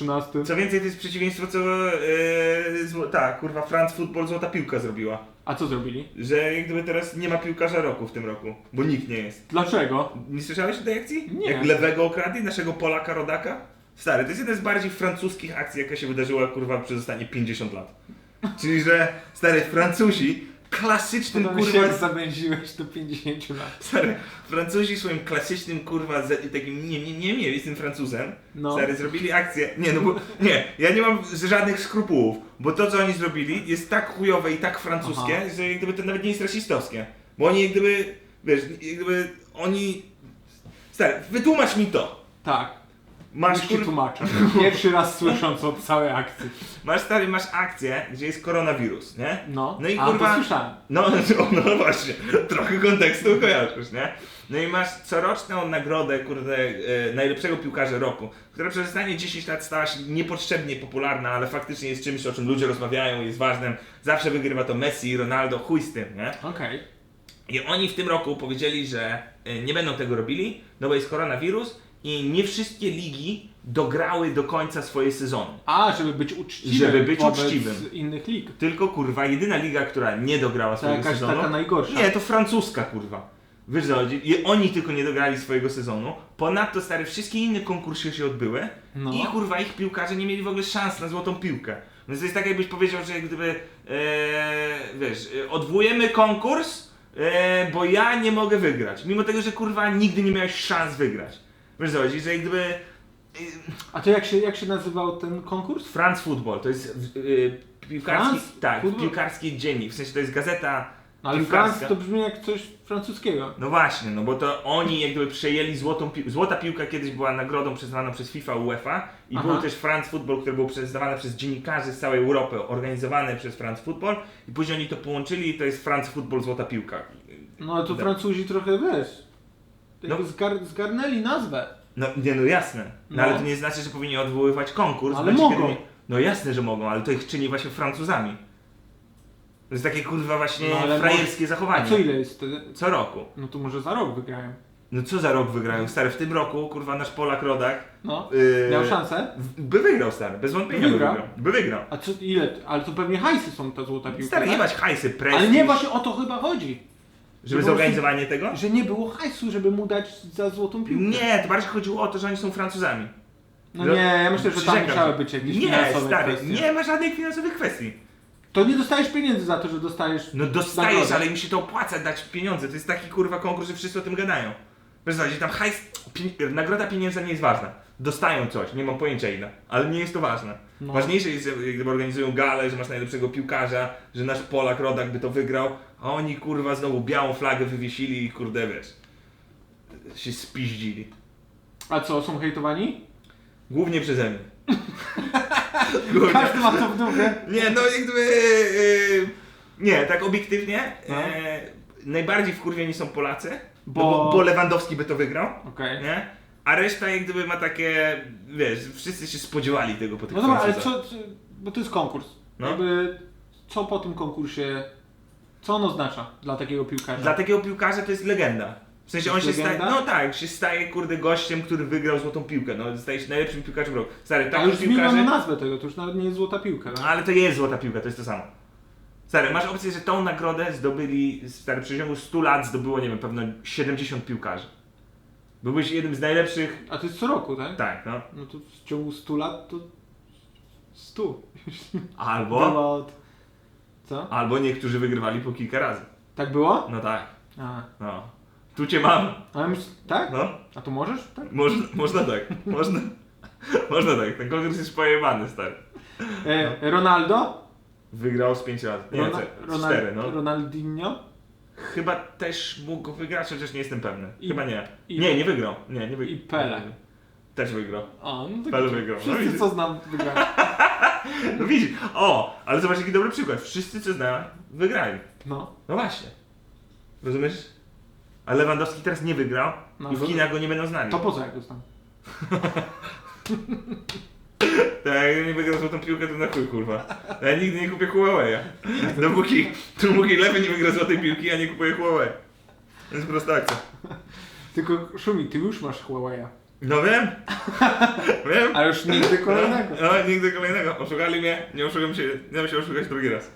2013. Co więcej, to jest przeciwieństwo, co yy, zło, ta, kurwa, France Football Złota Piłka zrobiła. A co zrobili? Że jak gdyby teraz nie ma piłkarza roku w tym roku, bo nikt nie jest. Dlaczego? Nie słyszałeś o tej akcji? Nie. Jak lewego okradli, naszego Polaka rodaka? Stary, to jest jedna z bardziej francuskich akcji, jaka się wydarzyła, kurwa, przez ostatnie 50 lat. Czyli, że, stary, Francuzi klasycznym, Potem kurwa, się zawęziłeś do 50 lat. Stary, Francuzi swoim klasycznym kurwa z, takim nie, nie, nie, nie, jestem Francuzem. No. Stary, zrobili akcję. Nie, no bo nie, ja nie mam żadnych skrupułów, bo to co oni zrobili jest tak chujowe i tak francuskie, Aha. że jak gdyby to nawet nie jest rasistowskie. Bo oni jak gdyby, wiesz, jak gdyby oni. Stary, wytłumacz mi to. Tak. Masz Już ci kur... tłumaczę. Pierwszy raz słysząc o całej akcji. masz stary, masz akcję, gdzie jest koronawirus, nie? No, No i a kurwa- to słyszałem. No, no, no właśnie, trochę kontekstu kojarzysz, nie? No i masz coroczną nagrodę, kurde, e, najlepszego piłkarza roku, która przez ostatnie 10 lat stała się niepotrzebnie popularna, ale faktycznie jest czymś, o czym ludzie rozmawiają, jest ważnym. Zawsze wygrywa to Messi, Ronaldo, chuj z tym, nie? Okej. I oni w tym roku powiedzieli, że e, nie będą tego robili, no bo jest koronawirus i nie wszystkie ligi dograły do końca swoje sezony. A, żeby być uczciwym Żeby być uczciwym. innych lig. Tylko kurwa, jedyna liga, która nie dograła swojego jakaś sezonu. taka najgorsza. Nie, to francuska kurwa. Wiesz co oni tylko nie dograli swojego sezonu. Ponadto stary, wszystkie inne konkursy się odbyły No. i kurwa ich piłkarze nie mieli w ogóle szans na złotą piłkę. Więc to jest tak jakbyś powiedział, że jak gdyby e, wiesz, odwołujemy konkurs, e, bo ja nie mogę wygrać. Mimo tego, że kurwa nigdy nie miałeś szans wygrać. Wiesz co chodzi? Że jak gdyby A to jak się, jak się nazywał ten konkurs? France Football to jest e, piłkarski, France tak, Football? piłkarski dziennik. W sensie to jest gazeta No, ale piłkarska. Franc to brzmi jak coś francuskiego. No właśnie, no bo to oni jak gdyby przejęli złotą piłkę. Złota piłka kiedyś była nagrodą przyznawaną przez FIFA UEFA i Aha. był też France Football, który był przyznawany przez dziennikarzy z całej Europy, organizowany przez France Football i później oni to połączyli i to jest France Football Złota Piłka. No to Da- Francuzi trochę wiesz. No. Zgar, zgarnęli nazwę. No nie, no jasne. No, No. ale to nie znaczy, że powinni odwoływać konkurs. Ale w momencie, mogą. No jasne, że mogą, ale to ich czyni właśnie Francuzami. To jest takie kurwa właśnie No, ale frajerskie A zachowanie. co ile jest wtedy? Co roku. No to może za rok wygrają. No co za rok wygrają? Stary, w tym roku kurwa nasz Polak Rodak No. yy, Miał szansę? By wygrał stary, bez wątpienia by Wygrał? By wygrał. A co ile? Ale to pewnie hajsy są ta złota piłka. Stary, nie tak? mać hajsy, prestiż, Ale nie właśnie o to chyba chodzi. Żeby po zorganizowanie tego? Że nie było hajsu, żeby mu dać za złotą piłkę. Nie, to bardziej chodziło o to, że oni są Francuzami. No nie, ja myślę, że tam przyrzekam musiały być jakieś Nie, finansowe stary, kwestie. nie ma żadnych finansowych kwestii. To nie dostajesz pieniędzy za to, że dostajesz No dostajesz, nagrodę. ale im się to opłaca dać pieniądze. To jest taki kurwa konkurs, że wszyscy o tym gadają. Wiesz co, tam hajs, pi- nagroda pieniężna nie jest ważna. Dostają coś, nie mam pojęcia ile, ale nie jest to ważne. No. Ważniejsze jest, jak gdyby organizują galę, że masz najlepszego piłkarza, że nasz Polak Rodak by to wygrał, a oni kurwa znowu białą flagę wywiesili i kurde wiesz, się spiździli. A co, są hejtowani? Głównie przeze mnie. Głównie. Każdy ma to w dupie. Nie, no jak gdyby... Yy, nie, tak obiektywnie, No. e, najbardziej wkurwieni są Polacy, bo... Bo- No bo, bo Lewandowski by to wygrał, Okej. nie? A reszta jak gdyby ma takie, wiesz, wszyscy się spodziewali tego po tych No dobra, ale co, co, bo to jest konkurs. No. Jakby, co po tym konkursie, co on oznacza dla takiego piłkarza? Dla takiego piłkarza to jest legenda. W sensie on się staje, no tak, się staje kurde gościem, który wygrał złotą piłkę, no staje się najlepszym piłkarzem roku. Stary, A takich już piłkarzy... nazwę tego, to już nawet nie jest złota piłka. No, Tak? ale to jest złota piłka, to jest to samo. Stary, masz opcję, że tą nagrodę zdobyli, stary, w przeciągu 100 lat zdobyło, nie wiem, pewno 70 piłkarzy. Byłbyś jednym z najlepszych, A to jest co roku, tak? tak, no. No to w ciągu 100 lat to 100. Albo, od... Co? albo niektórzy wygrywali po kilka razy. Tak było? No tak, A, no. Tu cię mam, ale myśl, tak? no. A to możesz? Tak? Można, można tak, można. Można tak, ten konkurs jest pojebany, stary. E, Ronaldo? Wygrał z 5 razy. Nie, Rona- co, 4, no. Ronaldinho? Chyba też mógł wygrać, chociaż nie jestem pewny. I- Chyba nie. i- nie, nie wygrał. Nie, nie wygrał. i Pele. Też wygrał. O, no to Pele wygrał. No Wszyscy co znam wygrali. No widzisz, o, ale zobacz jaki dobry przykład. Wszyscy co znają, wygrali. No. No właśnie. Rozumiesz? A Lewandowski teraz nie wygrał No, i w kinach go nie będą znali. To po co jak dostałem? Tak, jak nie wygrał złotą piłkę, to na chuj, kurwa. Ja nigdy nie kupię Huawei'a. Dopóki, dopóki lewy nie wygra złotej piłki, ja nie kupuję Huawei. To jest prosta akcja. Tylko Szumi, ty już masz Huawei'a. No wiem. wiem. Ale już nigdy kolejnego. No, nigdy kolejnego. Oszukali mnie, nie oszukam się, nie dam się oszukać drugi raz.